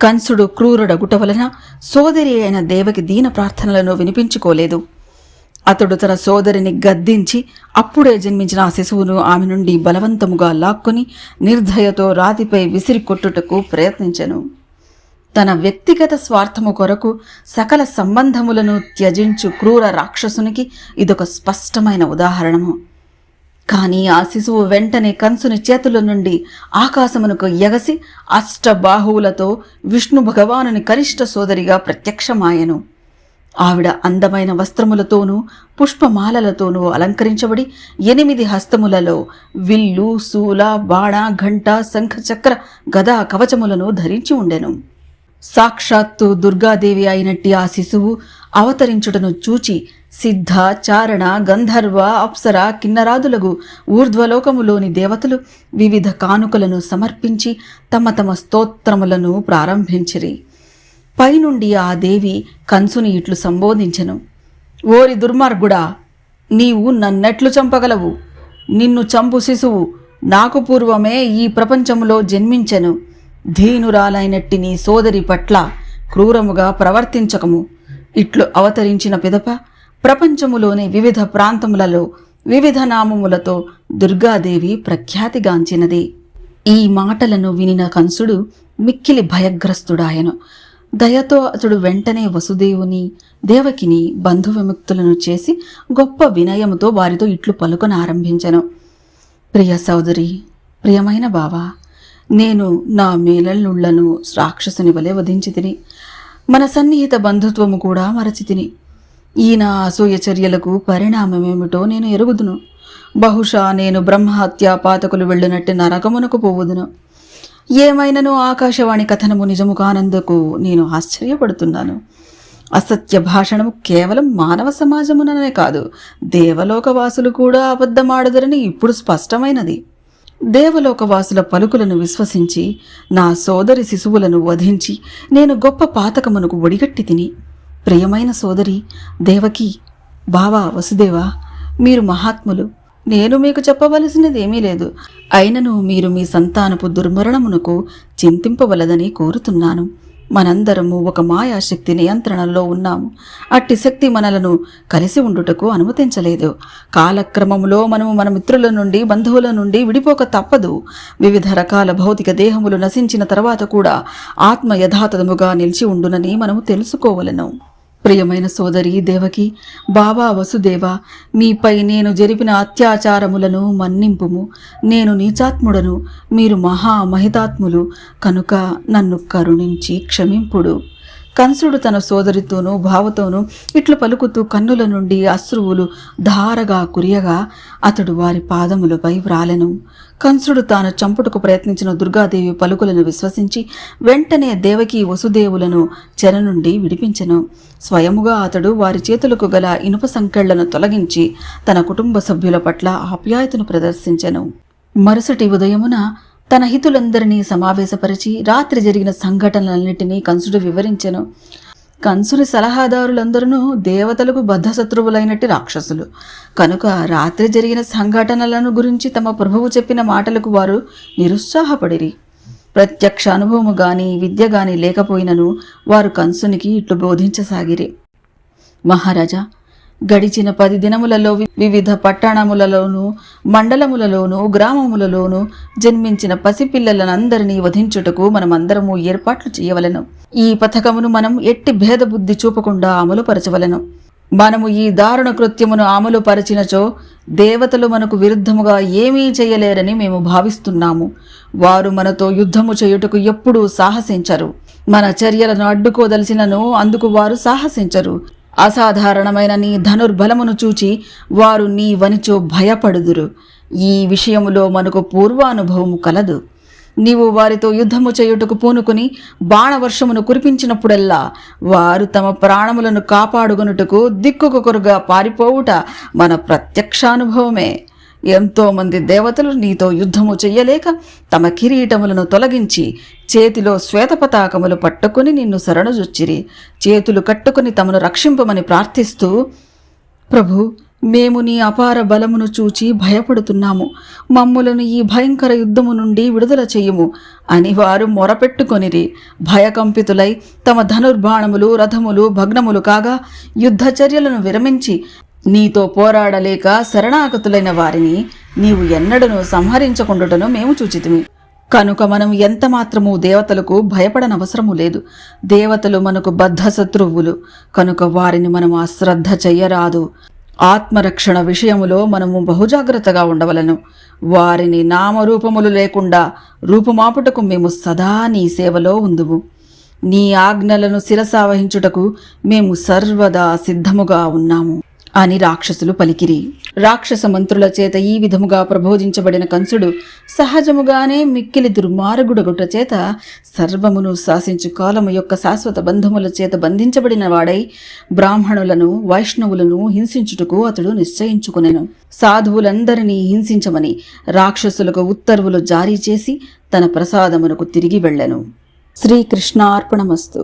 కంసుడు క్రూరుడగుట వలన సోదరి అయిన దేవకి దీన ప్రార్థనలను వినిపించుకోలేదు. అతడు తన సోదరిని గద్దించి అప్పుడే జన్మించిన ఆ శిశువును ఆమె నుండి బలవంతముగా లాక్కొని నిర్ధయతో రాతిపై విసిరి కొట్టుటకు ప్రయత్నించెను. తన వ్యక్తిగత స్వార్థము కొరకు సకల సంబంధములను త్యజించు క్రూర రాక్షసునికి ఇదొక స్పష్టమైన ఉదాహరణము. కానీ ఆ శిశువు వెంటనే కంసుని చేతుల నుండి ఆకాశమునకు ఎగసి అష్టబాహువులతో విష్ణు భగవానుని కనిష్ట సోదరిగా ప్రత్యక్షమాయెను. ఆవిడ అందమైన వస్త్రములతోనూ పుష్పమాలలతోనూ అలంకరించబడి ఎనిమిది హస్తములలో విల్లు శూల బాణ ఘంట శంఖచక్ర గదా కవచములను ధరించి ఉండెను. సాక్షాత్తు దుర్గాదేవి అయినట్టి ఆ శిశువు అవతరించుటను చూచి సిద్ధ చారణ గంధర్వ అప్సర కిన్నరాదులకు ఊర్ధ్వలోకములోని దేవతలు వివిధ కానుకలను సమర్పించి తమ తమ స్తోత్రములను ప్రారంభించిరి. పైనుండి ఆ దేవి కంసుని ఇట్లు సంబోధించెను. ఓరి దుర్మార్గుడా నీవు నన్నెట్లు చంపగలవు. నిన్ను చంపు శిశువు. నాకు పూర్వమే ఈ ప్రపంచములో జన్మించెను. ధీనురాలైనట్టి నీ సోదరి పట్ల క్రూరముగా ప్రవర్తించకము. ఇట్లు అవతరించిన పిదప ప్రపంచములోని వివిధ ప్రాంతములలో వివిధ నామములతో దుర్గాదేవి ప్రఖ్యాతిగాంచినది. ఈ మాటలను వినిన కంసుడు మిక్కిలి భయగ్రస్తుడాయను. దయతో అతడు వెంటనే వసుదేవుని దేవకిని బంధు విముక్తులను చేసి గొప్ప వినయముతో వారితో ఇట్లు పలుకన ఆరంభించెను. ప్రియ సోదరి ప్రియమైన బావా నేను నా మేలళ్ళుళ్ళను రాక్షసుని వలె వధించి తిని మన సన్నిహిత బంధుత్వము కూడా మరచి తిని ఈయన అసూయ చర్యలకు పరిణామమేమిటో నేను ఎరుగుదును. బహుశా నేను బ్రహ్మహత్యా పాతకులు వెళ్ళినట్టు నరకమునకు పోవుదును. ఏమైనను ఆకాశవాణి కథనము నిజము కానందుకు నేను ఆశ్చర్యపడుతున్నాను. అసత్య భాషణము కేవలం మానవ సమాజముననే కాదు దేవలోకవాసులు కూడా అబద్ధమాడదరని ఇప్పుడు స్పష్టమైనది. దేవలోకవాసుల పలుకులను విశ్వసించి నా సోదరి శిశువులను వధించి నేను గొప్ప పాతకమునకు ఒడిగట్టి తిని ప్రియమైన సోదరి దేవకి బావా వసుదేవా మీరు మహాత్ములు. నేను మీకు చెప్పవలసినది ఏమీ లేదు. అయినను మీరు మీ సంతానపు దుర్మరణమునకు చింతింపవలదని కోరుతున్నాను. మనందరము ఒక మాయాశక్తి నియంత్రణలో ఉన్నాము అట్టి శక్తి మనలను కలిసి ఉండుటకు అనుమతించలేదు. కాలక్రమములో మనము మన మిత్రుల నుండి బంధువుల నుండి విడిపోక తప్పదు. వివిధ రకాల భౌతిక దేహములు నశించిన తర్వాత కూడా ఆత్మ యథాతథముగా నిలిచి ఉండునని మనము తెలుసుకోవలను. ప్రియమైన సోదరి దేవకి బాబా వసుదేవ మీపై నేను జరిపిన అత్యాచారములను మన్నింపుము. నేను నీచాత్ముడను మీరు మహా మహితాత్ములు కనుక నన్ను కరుణించి క్షమింపుడు. కంసుడు తన సోదరితోనూ భావతోనూ ఇట్లు పలుకుతూ కన్నుల నుండి అశ్రువులు ధారగా కురియగా అతడు వారి పాదములపై వ్రాలెను. కంసుడు తాను చంపుటకు ప్రయత్నించిన దుర్గాదేవి పలుకులను విశ్వసించి వెంటనే దేవకి వసుదేవులను చెర నుండి విడిపించెను. స్వయముగా అతడు వారి చేతులకు గల ఇనుప సంకెళ్ళను తొలగించి తన కుటుంబ సభ్యుల పట్ల ఆప్యాయతను ప్రదర్శించెను. మరుసటి ఉదయమున తన హితులందరినీ సమావేశపరిచి రాత్రి జరిగిన సంఘటనలన్నిటినీ కంసుడు వివరించెను. కంసుని సలహాదారులందరూ దేవతలకు బద్ధశత్రువులైనట్టి రాక్షసులు. కనుక రాత్రి జరిగిన సంఘటనలను గురించి తమ ప్రభువు చెప్పిన మాటలకు వారు నిరుత్సాహపడిరి. ప్రత్యక్ష అనుభవము గాని విద్య గాని లేకపోయినను వారు కంసునికి ఇట్లు బోధించసాగిరి. మహారాజా గడిచిన పది దినములలో వివిధ పట్టణములలోను మండలములలోను గ్రామములలోనూ జన్మించిన పసిపిల్లలనందరినీ వధించుటకు మనమందరము ఏర్పాట్లు చేయవలెను. ఈ పథకమును మనం ఎట్టి భేదబుద్ధి చూపకుండా అమలుపరచవలెను. మనము ఈ దారుణ కృత్యమును అమలుపరిచినచో దేవతలు మనకు విరుద్ధముగా ఏమీ చేయలేరని మేము భావిస్తున్నాము. వారు మనతో యుద్ధము చేయుటకు ఎప్పుడూ సాహసించరు. మన చర్యలను అడ్డుకోదలిచినను అందుకు వారు సాహసించరు. అసాధారణమైన నీ ధనుర్బలమును చూచి వారు నీ వనిచో భయపడుదురు. ఈ విషయములో మనకు పూర్వానుభవము కలదు. నీవు వారితో యుద్ధము చేయుటకు పూనుకుని బాణవర్షమును కురిపించినప్పుడల్లా వారు తమ ప్రాణములను కాపాడుకొనుటకు దిక్కుకొకరుగా పారిపోవుట మన ప్రత్యక్షానుభవమే. ఎంతోమంది దేవతలు నీతో యుద్ధము చెయ్యలేక తమ కిరీటములను తొలగించి చేతిలో శ్వేతపతాకములు పట్టుకుని నిన్ను శరణుజొచ్చిరి. చేతులు కట్టుకుని తమను రక్షింపమని ప్రార్థిస్తూ ప్రభు మేము నీ అపార బలమును చూచి భయపడుతున్నాము. మమ్ములను ఈ భయంకర యుద్ధము నుండి విడుదల చెయ్యము అని వారు మొరపెట్టుకొనిరి. భయకంపితులై తమ ధనుర్బాణములు రథములు భగ్నములు కాగా యుద్ధ చర్యలను విరమించి నీతో పోరాడలేక శరణాగతులైన వారిని నీవు ఎన్నడను సంహరించకుండుటను మేము చూచితిమి. కనుక మనం ఎంత మాత్రము దేవతలకు భయపడనవసరము లేదు. దేవతలు మనకు బద్ధ శత్రువులు కనుక వారిని మనం అశ్రద్ధ చెయ్యరాదు. ఆత్మరక్షణ విషయములో మనము బహుజాగ్రత్తగా ఉండవలను. వారిని నామరూపములు లేకుండా రూపుమాపుటకు మేము సదా నీ సేవలో ఉందుము. నీ ఆజ్ఞలను శిరసావహించుటకు మేము సర్వదా సిద్ధముగా ఉన్నాము. అని రాక్షసులు పలికిరి. రాక్షస మంత్రుల చేత ఈ విధముగా ప్రబోధించబడిన కంసుడు సహజముగానే మిక్కిలి దుర్మార్గుడగుట చేత సర్వమును శాసించు కాలము యొక్క శాశ్వత బంధముల చేత బంధించబడిన వాడై బ్రాహ్మణులను వైష్ణవులను హింసించుటకు అతడు నిశ్చయించుకునెను. సాధువులందరినీ హింసించమని రాక్షసులకు ఉత్తర్వులు జారీ చేసి తన ప్రసాదమునకు తిరిగి వెళ్ళెను. శ్రీకృష్ణార్పణమస్తు.